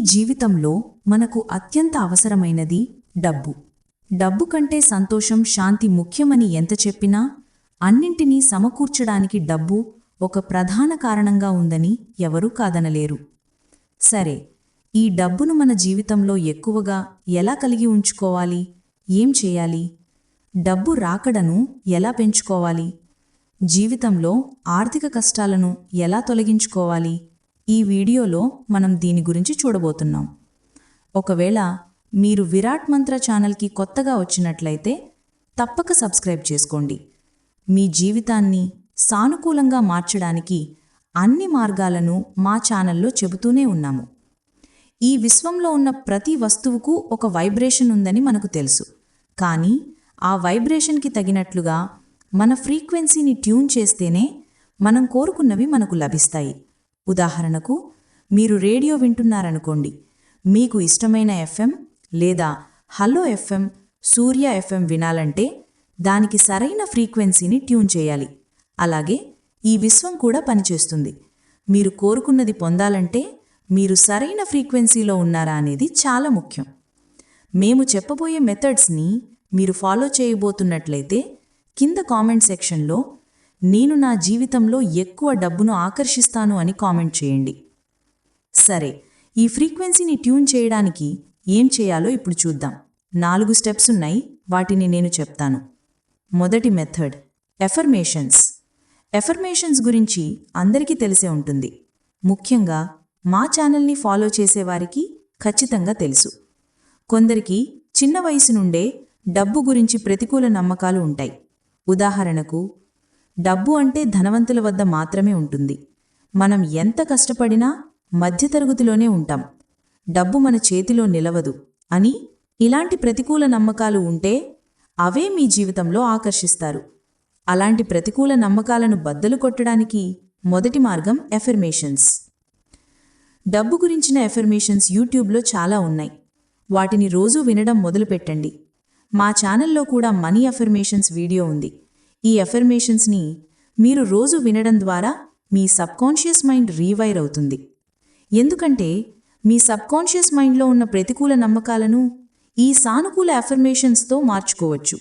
జీవితంలో మనకు అత్యంత అవసరమైనది డబ్బు. డబ్బు కంటే సంతోషం శాంతి ముఖ్యమని ఎంత చెప్పినా అన్నింటినీ సమకూర్చడానికి డబ్బు ఒక ప్రధాన కారణంగా ఉందని ఎవరూ కాదనలేరు. సరే ఈ డబ్బును మన జీవితంలో ఎక్కువగా ఎలా కలిగి ఉంచుకోవాలి? ఏం చేయాలి? డబ్బు రాకడను ఎలా పెంచుకోవాలి? జీవితంలో ఆర్థిక కష్టాలను ఎలా తొలగించుకోవాలి? ఈ వీడియోలో మనం దీని గురించి చూడబోతున్నాం. ఒకవేళ మీరు విరాట్ మంత్ర ఛానల్కి కొత్తగా వచ్చినట్లయితే తప్పక సబ్స్క్రైబ్ చేసుకోండి. మీ జీవితాన్ని సానుకూలంగా మార్చడానికి అన్ని మార్గాలను మా ఛానల్లో చెబుతూనే ఉన్నాము. ఈ విశ్వంలో ఉన్న ప్రతి వస్తువుకు ఒక వైబ్రేషన్ ఉందని మనకు తెలుసు. కానీ ఆ వైబ్రేషన్కి తగినట్లుగా మన ఫ్రీక్వెన్సీని ట్యూన్ చేస్తేనే మనం కోరుకున్నవి మనకు లభిస్తాయి. ఉదాహరణకు మీరు రేడియో వింటున్నారనుకోండి. మీకు ఇష్టమైన ఎఫ్ఎం లేదా హలో ఎఫ్ఎం సూర్య ఎఫ్ఎం వినాలంటే దానికి సరైన ఫ్రీక్వెన్సీని ట్యూన్ చేయాలి. అలాగే ఈ విశ్వం కూడా పనిచేస్తుంది. మీరు కోరుకున్నది పొందాలంటే మీరు సరైన ఫ్రీక్వెన్సీలో ఉన్నారా అనేది చాలా ముఖ్యం. మేము చెప్పబోయే మెథడ్స్ని మీరు ఫాలో చేయబోతున్నట్లయితే కింద కామెంట్ సెక్షన్లో నేను నా జీవితంలో ఎక్కువ డబ్బును ఆకర్షిస్తాను అని కామెంట్ చేయండి. సరే ఈ ఫ్రీక్వెన్సీని ట్యూన్ చేయడానికి ఏం చేయాలో ఇప్పుడు చూద్దాం. నాలుగు స్టెప్స్ ఉన్నాయి వాటిని నేను చెప్తాను. మొదటి మెథడ్ ఎఫర్మేషన్స్. ఎఫర్మేషన్స్ గురించి అందరికీ తెలిసే ఉంటుంది. ముఖ్యంగా మా ఛానల్ని ఫాలో చేసేవారికి ఖచ్చితంగా తెలుసు. కొందరికి చిన్న వయసు నుండే డబ్బు గురించి ప్రతికూల నమ్మకాలు ఉంటాయి. ఉదాహరణకు డబ్బు అంటే ధనవంతుల వద్ద మాత్రమే ఉంటుంది. మనం ఎంత కష్టపడినా మధ్యతరగతిలోనే ఉంటాం. డబ్బు మన చేతిలో నిలవదు అని ఇలాంటి ప్రతికూల నమ్మకాలు ఉంటే అవే మీ జీవితంలో ఆకర్షిస్తారు. అలాంటి ప్రతికూల నమ్మకాలను బద్దలు కొట్టడానికి మొదటి మార్గం ఎఫర్మేషన్స్ డబ్బు గురించిన ఎఫర్మేషన్స్ యూట్యూబ్లో చాలా ఉన్నాయి. వాటిని రోజూ వినడం మొదలుపెట్టండి. మా ఛానల్లో కూడా మనీ అఫర్మేషన్స్ వీడియో ఉంది. ఈ అఫర్మేషన్స్ని మీరు రోజు వినడం ద్వారా మీ సబ్కాన్షియస్ మైండ్ రీవైర్ అవుతుంది. ఎందుకంటే మీ సబ్కాన్షియస్ మైండ్లో ఉన్న ప్రతికూల నమ్మకాలను ఈ సానుకూల అఫర్మేషన్స్తో మార్చుకోవచ్చు.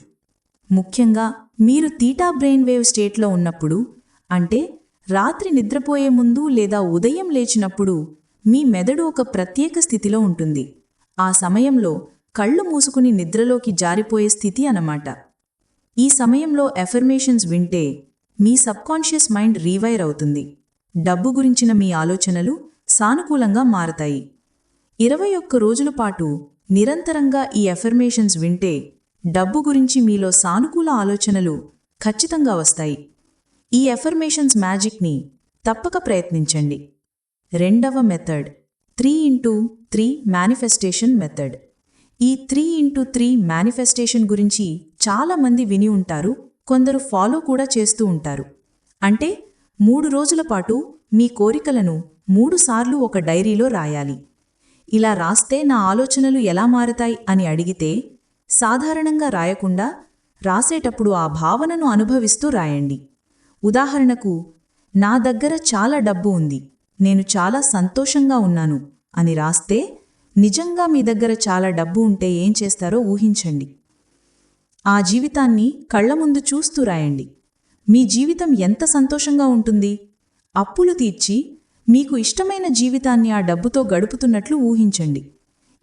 ముఖ్యంగా మీరు తీటా బ్రెయిన్ వేవ్ స్టేట్లో ఉన్నప్పుడు అంటే రాత్రి నిద్రపోయే ముందు లేదా ఉదయం లేచినప్పుడు మీ మెదడు ఒక ప్రత్యేక స్థితిలో ఉంటుంది. ఆ సమయంలో కళ్ళు మూసుకుని నిద్రలోకి జారిపోయే స్థితి అన్నమాట. ఈ సమయంలో ఎఫర్మేషన్స్ వింటే మీ సబ్కాన్షియస్ మైండ్ రీవైర్ అవుతుంది. డబ్బు గురించిన మీ ఆలోచనలు సానుకూలంగా మారతాయి. ఇరవై ఒక్క రోజుల పాటు నిరంతరంగా ఈ ఎఫర్మేషన్స్ వింటే డబ్బు గురించి మీలో సానుకూల ఆలోచనలు ఖచ్చితంగా వస్తాయి. ఈ ఎఫర్మేషన్స్ మ్యాజిక్ని తప్పక ప్రయత్నించండి. రెండవ method three into three manifestation method ఈ త్రీ ఇంటూ త్రీ మేనిఫెస్టేషన్ గురించి చాలామంది విని ఉంటారు కొందరు ఫాలో కూడా చేస్తూ ఉంటారు. అంటే మూడు రోజుల పాటు మీ కోరికలను మూడుసార్లు ఒక డైరీలో రాయాలి. ఇలా రాస్తే నా ఆలోచనలు ఎలా మారతాయి అని అడిగితే సాధారణంగా రాయకుండా రాసేటప్పుడు ఆ భావనను అనుభవిస్తూ రాయండి. ఉదాహరణకు నా దగ్గర చాలా డబ్బు ఉంది నేను చాలా సంతోషంగా ఉన్నాను అని రాస్తే నిజంగా మీ దగ్గర చాలా డబ్బు ఉంటే ఏం చేస్తారో ఊహించండి. ఆ జీవితాన్ని కళ్ళ ముందు చూస్తూ రాయండి. మీ జీవితం ఎంత సంతోషంగా ఉంటుంది? అప్పులు తీర్చి మీకు ఇష్టమైన జీవితాన్ని ఆ డబ్బుతో గడుపుతున్నట్లు ఊహించండి.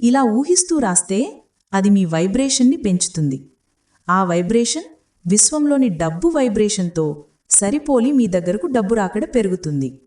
ఇలా ఊహిస్తూ రాస్తే అది మీ వైబ్రేషన్ని పెంచుతుంది. ఆ వైబ్రేషన్ విశ్వంలోని డబ్బు వైబ్రేషన్తో సరిపోలి మీ దగ్గరకు డబ్బు రాకడ పెరుగుతుంది.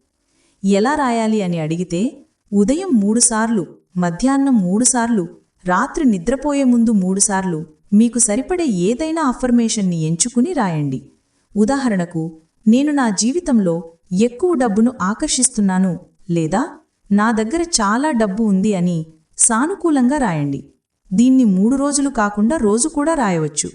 ఎలా రాయాలి అని అడిగితే ఉదయం మూడుసార్లు మధ్యాహ్నం మూడుసార్లు రాత్రి నిద్రపోయే ముందు మూడుసార్లు మీకు సరిపడే ఏదైనా అఫర్మేషన్ని ఎంచుకుని రాయండి. ఉదాహరణకు నేను నా జీవితంలో ఎక్కువ డబ్బును ఆకర్షిస్తున్నాను లేదా నా దగ్గర చాలా డబ్బు ఉంది అని సానుకూలంగా రాయండి. దీన్ని మూడు రోజులు కాకుండా రోజు కూడా రాయవచ్చు.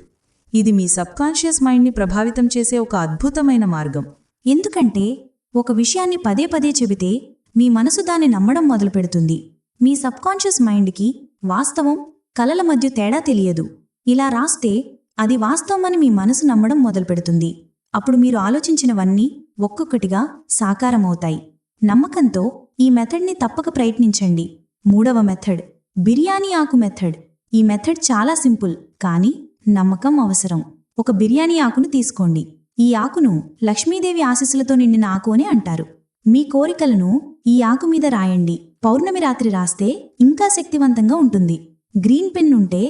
ఇది మీ సబ్కాన్షియస్ మైండ్ని ప్రభావితం చేసే ఒక అద్భుతమైన మార్గం. ఎందుకంటే ఒక విషయాన్ని పదే పదే చెబితే మీ మనసు దాన్ని నమ్మడం మొదలుపెడుతుంది. మీ సబ్కాన్షియస్ మైండ్కి వాస్తవం కలల మధ్య తేడా తెలియదు. ఇలా రాస్తే అది వాస్తవమని మీ మనసు నమ్మడం మొదలుపెడుతుంది. అప్పుడు మీరు ఆలోచించినవన్నీ ఒక్కొక్కటిగా సాకారమవుతాయి. నమ్మకంతో ఈ మెథడ్ని తప్పక ప్రయత్నించండి. మూడవ మెథడ్ బిర్యానీ ఆకు మెథడ్. ఈ మెథడ్ చాలా సింపుల్ కానీ నమ్మకం అవసరం. ఒక బిర్యానీ ఆకును తీసుకోండి. ఈ ఆకును లక్ష్మీదేవి ఆశీస్సులతో నిండిన ఆకు అని అంటారు. మీ కోరికలను ఈ ఆకు మీద రాయండి. పౌర్ణమి రాత్రి రాస్తే ఇంకా శక్తివంతంగా ఉంటుంది. గ్రీన్ పెన్ ఉంటే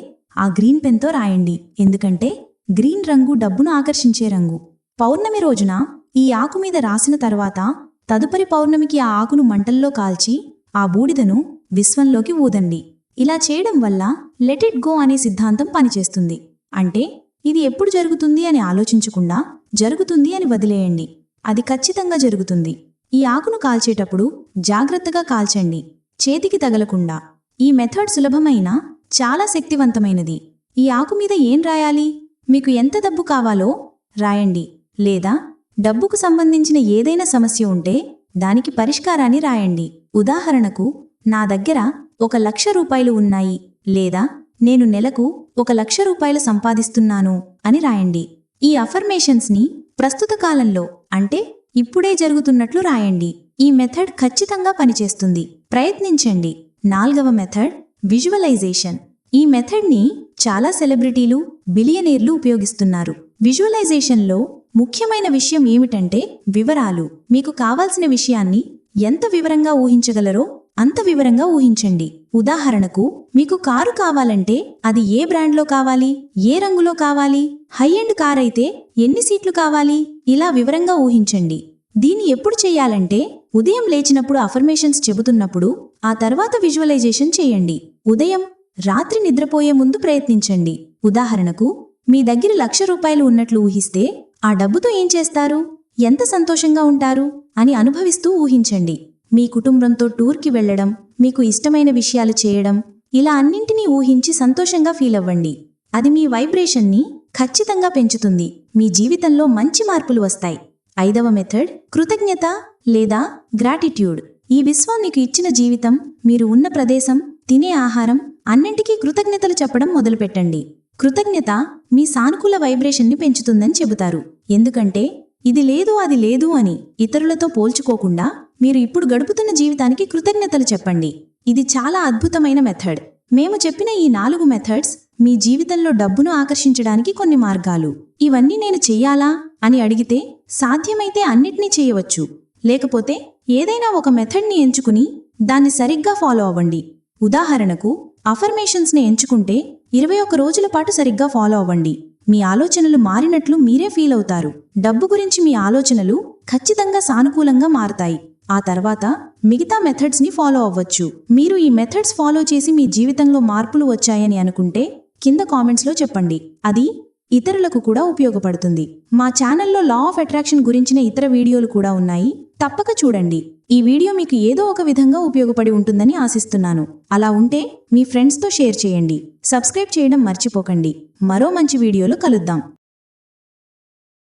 ఆ గ్రీన్ పెన్తో రాయండి. ఎందుకంటే గ్రీన్ రంగు డబ్బును ఆకర్షించే రంగు. పౌర్ణమి రోజున ఈ ఆకు మీద రాసిన తర్వాత తదుపరి పౌర్ణమికి ఆ ఆకును మంటల్లో కాల్చి ఆ బూడిదను విశ్వంలోకి ఊదండి. ఇలా చేయడం వల్ల లెట్ ఇట్ గో అనే సిద్ధాంతం పనిచేస్తుంది. అంటే ఇది ఎప్పుడు జరుగుతుంది అని ఆలోచించకుండా జరుగుతుంది అని వదిలేయండి. అది ఖచ్చితంగా జరుగుతుంది. ఈ ఆకును కాల్చేటప్పుడు జాగ్రత్తగా కాల్చండి. చేతికి తగలకుండా. ఈ మెథడ్ సులభమైన చాలా శక్తివంతమైనది. ఈ ఆకు మీద ఏం రాయాలి? మీకు ఎంత డబ్బు కావాలో రాయండి. లేదా డబ్బుకు సంబంధించిన ఏదైనా సమస్య ఉంటే దానికి పరిష్కారాన్ని రాయండి. ఉదాహరణకు నా దగ్గర ఒక లక్ష రూపాయలు ఉన్నాయి. లేదా నేను నెలకు ఒక లక్ష రూపాయలు సంపాదిస్తున్నాను అని రాయండి. ఈ అఫర్మేషన్స్ని ప్రస్తుత కాలంలో అంటే ఇప్పుడే జరుగుతున్నట్లు రాయండి. ఈ మెథడ్ ఖచ్చితంగా పనిచేస్తుంది. ప్రయత్నించండి. నాల్గవ మెథడ్ విజువలైజేషన్. ఈ మెథడ్ని చాలా సెలబ్రిటీలు బిలియనీర్లు ఉపయోగిస్తున్నారు. విజువలైజేషన్లో ముఖ్యమైన విషయం ఏమిటంటే వివరాలు. మీకు కావాల్సిన విషయాన్ని ఎంత వివరంగా ఊహించగలరో అంత వివరంగా ఊహించండి. ఉదాహరణకు మీకు కారు కావాలంటే అది ఏ బ్రాండ్లో కావాలి? ఏ రంగులో కావాలి? హై ఎండ్ కార్ అయితే ఎన్ని సీట్లు కావాలి? ఇలా వివరంగా ఊహించండి. దీన్ని ఎప్పుడు చేయాలంటే ఉదయం లేచినప్పుడు అఫర్మేషన్స్ చెబుతున్నప్పుడు ఆ తర్వాత విజువలైజేషన్ చేయండి. ఉదయం రాత్రి నిద్రపోయే ముందు ప్రయత్నించండి. ఉదాహరణకు మీ దగ్గర లక్ష రూపాయలు ఉన్నట్లు ఊహిస్తే ఆ డబ్బుతో ఏం చేస్తారు? ఎంత సంతోషంగా ఉంటారు? అని అనుభవిస్తూ ఊహించండి. మీ కుటుంబంతో టూర్కి వెళ్ళడం మీకు ఇష్టమైన విషయాలు చేయడం ఇలా అన్నింటినీ ఊహించి సంతోషంగా ఫీల్ అవ్వండి. అది మీ వైబ్రేషన్ని ఖచ్చితంగా పెంచుతుంది. మీ జీవితంలో మంచి మార్పులు వస్తాయి. ఐదవ మెథడ్ కృతజ్ఞత లేదా గ్రాటిట్యూడ్. ఈ విశ్వం మీకు ఇచ్చిన జీవితం మీరు ఉన్న ప్రదేశం తినే ఆహారం అన్నింటికీ కృతజ్ఞతలు చెప్పడం మొదలుపెట్టండి. కృతజ్ఞత మీ సానుకూల వైబ్రేషన్ని పెంచుతుందని చెబుతారు. ఎందుకంటే ఇది లేదు అది లేదు అని ఇతరులతో పోల్చుకోకుండా మీరు ఇప్పుడు గడుపుతున్న జీవితానికి కృతజ్ఞతలు చెప్పండి. ఇది చాలా అద్భుతమైన మెథడ్. మేము చెప్పిన ఈ నాలుగు మెథడ్స్ మీ జీవితంలో డబ్బును ఆకర్షించడానికి కొన్ని మార్గాలు. ఇవన్నీ నేను చెయ్యాలా? అని అడిగితే సాధ్యమైతే అన్నిటినీ చేయవచ్చు. లేకపోతే ఏదైనా ఒక మెథడ్ని ఎంచుకుని దాన్ని సరిగ్గా ఫాలో అవ్వండి. ఉదాహరణకు అఫర్మేషన్స్ని ఎంచుకుంటే ఇరవై ఒక్క రోజుల పాటు సరిగ్గా ఫాలో అవ్వండి. మీ ఆలోచనలు మారినట్లు మీరే ఫీల్ అవుతారు. డబ్బు గురించి మీ ఆలోచనలు ఖచ్చితంగా సానుకూలంగా మారతాయి. ఆ తర్వాత మిగతా మెథడ్స్ని ఫాలో అవ్వచ్చు. మీరు ఈ మెథడ్స్ ఫాలో చేసి మీ జీవితంలో మార్పులు వచ్చాయని అనుకుంటే కింద కామెంట్స్లో చెప్పండి. అది ఇతరులకు కూడా ఉపయోగపడుతుంది. మా ఛానల్లో లా ఆఫ్ అట్రాక్షన్ గురించిన ఇతర వీడియోలు కూడా ఉన్నాయి. తప్పక చూడండి. ఈ వీడియో మీకు ఏదో ఒక విధంగా ఉపయోగపడి ఉంటుందని ఆశిస్తున్నాను. అలా ఉంటే మీ ఫ్రెండ్స్తో షేర్ చేయండి. సబ్స్క్రైబ్ చేయడం మర్చిపోకండి. మరో మంచి వీడియోలో కలుద్దాం.